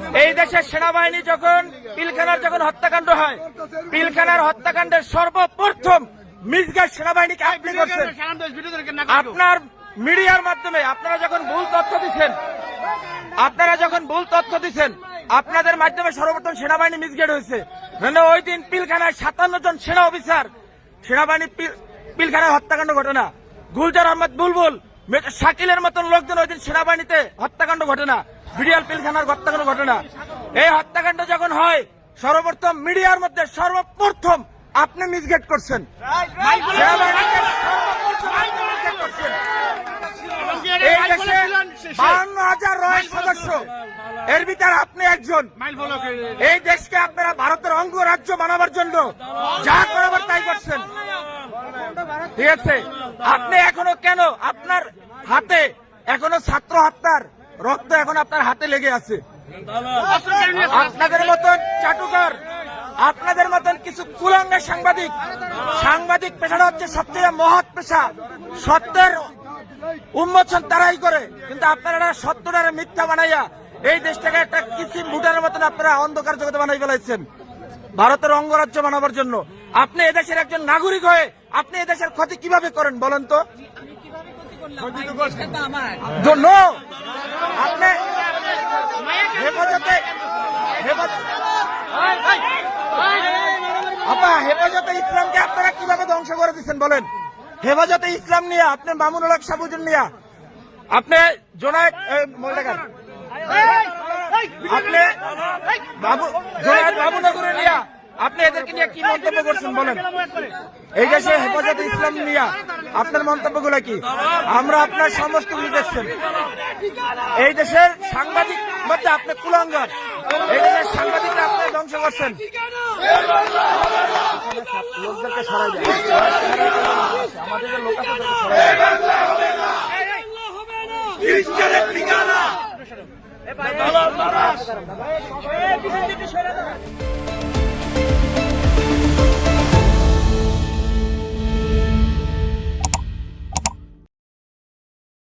এই দেশের সেনাবাহিনী যখন পিলখানার যখন হত্যাকাণ্ড হয় পিলখানার হত্যাকাণ্ডের সর্বপ্রথম মির্জা সেনাবাহিনীকে আপনি করছেন। আপনার মিডিয়ার মাধ্যমে আপনারা যখন ভুল তথ্য দিচ্ছেন আপনারা যখন ভুল তথ্য দিচ্ছেন আপনাদের মাধ্যমে সর্বপ্রথম সেনাবাহিনী মিসগেট হয়েছে। মানে ওই দিন পিলখানায় সাতান্ন জন সেনা অফিসার সেনাবাহিনী পিল- পিলখানায় হত্যাকাণ্ড ঘটনা। গুলজার আহমদ বুলবুল শাকিলের মতন লোকজন ওই দিন সেনাবাহিনীতে হত্যাকাণ্ড ঘটনা। বিডিআর পিলখানার হত্যাকাণ্ড ঘটনা। এই হত্যাকাণ্ড যখন হয়, সর্বপ্রথম মিডিয়ার মধ্যে সর্বপ্রথম আপনি মিসগেট করছেন। হাজার রয়েল সদস্য। এর ভিতরে আপনি একজন। এই দেশকে আপনারা ভারতের অঙ্গরাজ্য বানাবার জন্য যা করাবার তাই করছেন। ঠিক আছে? আপনি এখনও কেন আপনার হাতে এখনও ছাত্র হত্যার রক্ত এখন আপনার হাতে লেগে আছে। আপনাদের মতন চাটুকার আপনাদের মতন কিছু কুলাঙ্গের সাংবাদিক সাংবাদিক পেশাটা হচ্ছে সবচেয়ে মহৎ পেশা। সত্যের উন্মোচন তারাই করে। কিন্তু আপনারা সত্যটারে মিথ্যা বানাইয়া এই দেশটাকে একটা কিছু মুটার মতন আপনারা অন্ধকার জগতে বানাই ফেলাইছেন। ভারতের অঙ্গরাজ্য বানাবার জন্য। আপনি এদেশের একজন নাগরিক হয়ে আপনি এদেশের ক্ষতি কীভাবে করেন বলেন তো? হেফাজতে আপা হেফাজতে ইসলামকে আপনারা কীভাবে ধ্বংস করে দিচ্ছেন বলেন? হেফাজতে ইসলাম নিয়ে আপনি মামুনুল হক সাবুদ্দিন নিয়ে আপনি জোনায়েদ এই, আপনি বাবুনগরে নিয়ে আপনি এদেরকে নিয়ে কি মন্তব্য করছেন বলেন? এই দেশে হেফাজতে ইসলাম নিয়ে আপনার মন্তব্যগুলো কি? আমরা আপনার সমস্ত কিছু দেখছেন। এই দেশের সাংবাদিক আপনি কুলঙ্গার এখানে সাংবাদিকরা আপনি ধ্বংস করছেন লোকদেরকে সরাই আমাদের লোক আছে।